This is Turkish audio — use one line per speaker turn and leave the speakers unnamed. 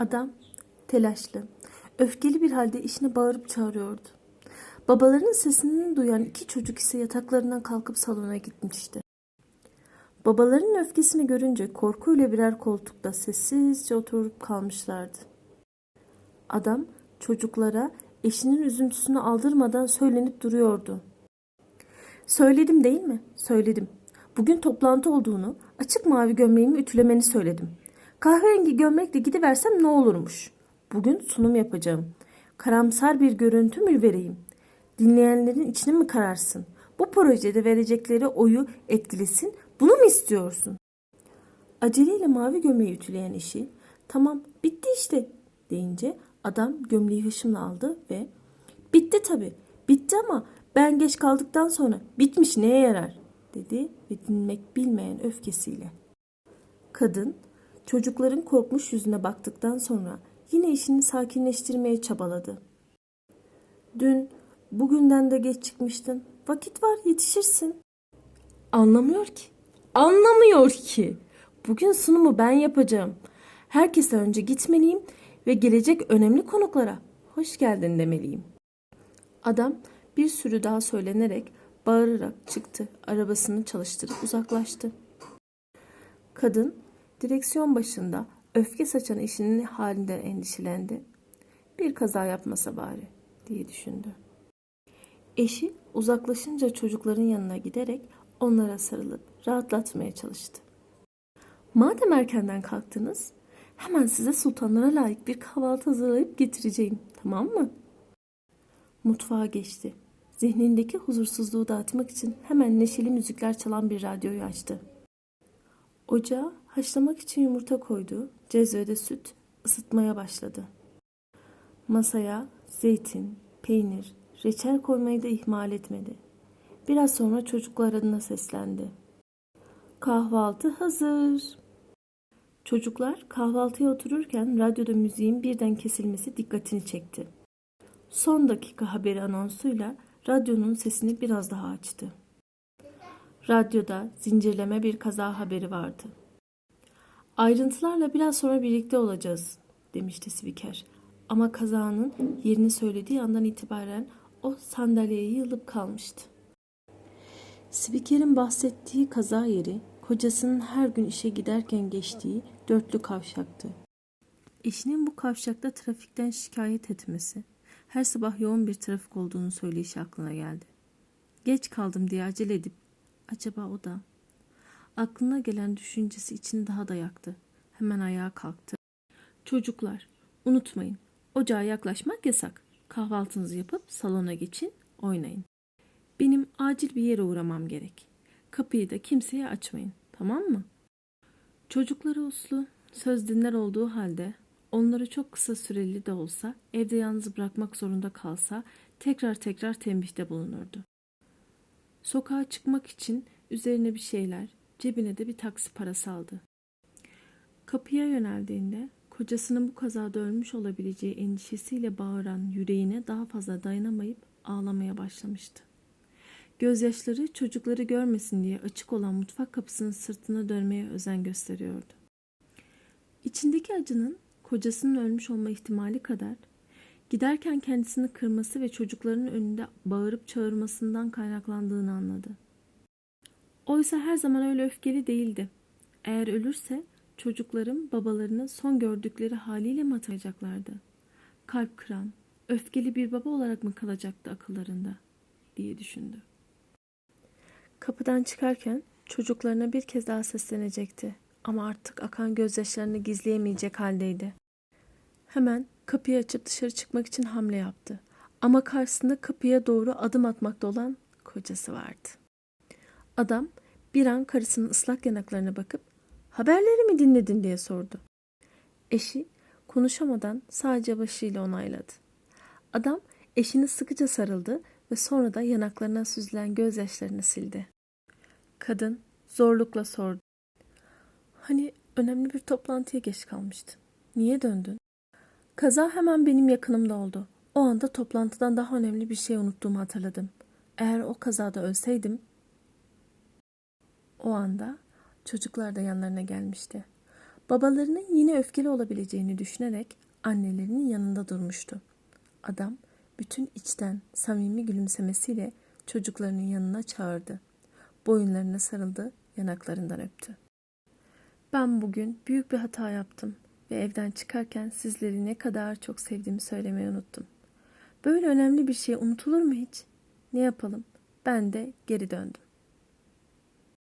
Adam telaşlı, öfkeli bir halde işine bağırıp çağırıyordu. Babalarının sesini duyan iki çocuk ise yataklarından kalkıp salona gitmişti. Babaların öfkesini görünce korkuyla birer koltukta sessizce oturup kalmışlardı. Adam çocuklara eşinin üzüntüsünü aldırmadan söylenip duruyordu. Söyledim değil mi? Söyledim. Bugün toplantı olduğunu, açık mavi gömleğimi ütülemeni söyledim. Kahverengi gömlekle gidiversem ne olurmuş? Bugün sunum yapacağım. Karamsar bir görüntü mü vereyim? Dinleyenlerin içine mi kararsın? Bu projede verecekleri oyu etkilesin. Bunu mu istiyorsun? Aceleyle mavi gömleği ütüleyen eşi, tamam bitti işte deyince adam gömleği hışımla aldı ve bitti tabii bitti ama ben geç kaldıktan sonra bitmiş neye yarar dedi ve dinmek bilmeyen öfkesiyle. Kadın çocukların korkmuş yüzüne baktıktan sonra yine işini sakinleştirmeye çabaladı. Dün bugünden de geç çıkmıştın. Vakit var yetişirsin. Anlamıyor ki. Anlamıyor ki. Bugün sunumu ben yapacağım. Herkese önce gitmeliyim ve gelecek önemli konuklara hoş geldin demeliyim. Adam bir sürü daha söylenerek bağırarak çıktı. Arabasını çalıştırıp uzaklaştı. Kadın direksiyon başında öfke saçan eşinin halinden endişelendi. Bir kaza yapmasa bari diye düşündü. Eşi uzaklaşınca çocukların yanına giderek onlara sarılıp rahatlatmaya çalıştı. Madem erkenden kalktınız, hemen size sultanlara layık bir kahvaltı hazırlayıp getireceğim, tamam mı? Mutfağa geçti. Zihnindeki huzursuzluğu dağıtmak için hemen neşeli müzikler çalan bir radyoyu açtı. Ocağa haşlamak için yumurta koydu, cezvede süt ısıtmaya başladı. Masaya zeytin, peynir, reçel koymayı da ihmal etmedi. Biraz sonra çocuklar adına seslendi. Kahvaltı hazır. Çocuklar kahvaltıya otururken radyoda müziğin birden kesilmesi dikkatini çekti. Son dakika haberi anonsuyla radyonun sesini biraz daha açtı. Radyoda zincirleme bir kaza haberi vardı. Ayrıntılarla biraz sonra birlikte olacağız, demişti spiker. Ama kazanın yerini söylediği andan itibaren o sandalyeye yığılıp kalmıştı. Spikerin bahsettiği kaza yeri kocasının her gün işe giderken geçtiği dörtlü kavşaktı. Eşinin bu kavşakta trafikten şikayet etmesi, her sabah yoğun bir trafik olduğunu söyleyişi aklına geldi. Geç kaldım diye acele edip acaba o da aklına gelen düşüncesi içini daha da yaktı. Hemen ayağa kalktı. Çocuklar, unutmayın. Ocağa yaklaşmak yasak. Kahvaltınızı yapıp salona geçin, oynayın. Benim acil bir yere uğramam gerek. Kapıyı da kimseye açmayın, tamam mı? Çocukları uslu, söz dinler olduğu halde onları çok kısa süreli de olsa evde yalnız bırakmak zorunda kalsa tekrar tekrar tembihte bulunurdu. Sokağa çıkmak için üzerine bir şeyler, cebine de bir taksi parası aldı. Kapıya yöneldiğinde kocasının bu kazada ölmüş olabileceği endişesiyle bağıran yüreğine daha fazla dayanamayıp ağlamaya başlamıştı. Gözyaşları çocukları görmesin diye açık olan mutfak kapısının sırtına dönmeye özen gösteriyordu. İçindeki acının kocasının ölmüş olma ihtimali kadar giderken kendisini kırması ve çocukların önünde bağırıp çağırmasından kaynaklandığını anladı. Oysa her zaman öyle öfkeli değildi. Eğer ölürse çocukların babalarını son gördükleri haliyle mi hatırlayacaklardı? Kalp kıran, öfkeli bir baba olarak mı kalacaktı akıllarında diye düşündü. Kapıdan çıkarken çocuklarına bir kez daha seslenecekti ama artık akan gözyaşlarını gizleyemeyecek haldeydi. Hemen kapıyı açıp dışarı çıkmak için hamle yaptı. Ama karşısında kapıya doğru adım atmakta olan kocası vardı. Adam bir an karısının ıslak yanaklarına bakıp haberleri mi dinledin diye sordu. Eşi konuşamadan sadece başıyla onayladı. Adam eşini sıkıca sarıldı ve sonra da yanaklarına süzülen gözyaşlarını sildi. Kadın zorlukla sordu. Hani önemli bir toplantıya geç kalmıştın. Niye döndün? Kaza hemen benim yakınımda oldu. O anda toplantıdan daha önemli bir şey unuttuğumu hatırladım. Eğer o kazada ölseydim... O anda çocuklar da yanlarına gelmişti. Babalarının yine öfkeli olabileceğini düşünerek annelerinin yanında durmuştu. Adam bütün içten samimi gülümsemesiyle çocuklarının yanına çağırdı. Boyunlarına sarıldı, yanaklarından öptü. Ben bugün büyük bir hata yaptım ve evden çıkarken sizleri ne kadar çok sevdiğimi söylemeyi unuttum. Böyle önemli bir şey unutulur mu hiç? Ne yapalım? Ben de geri döndüm.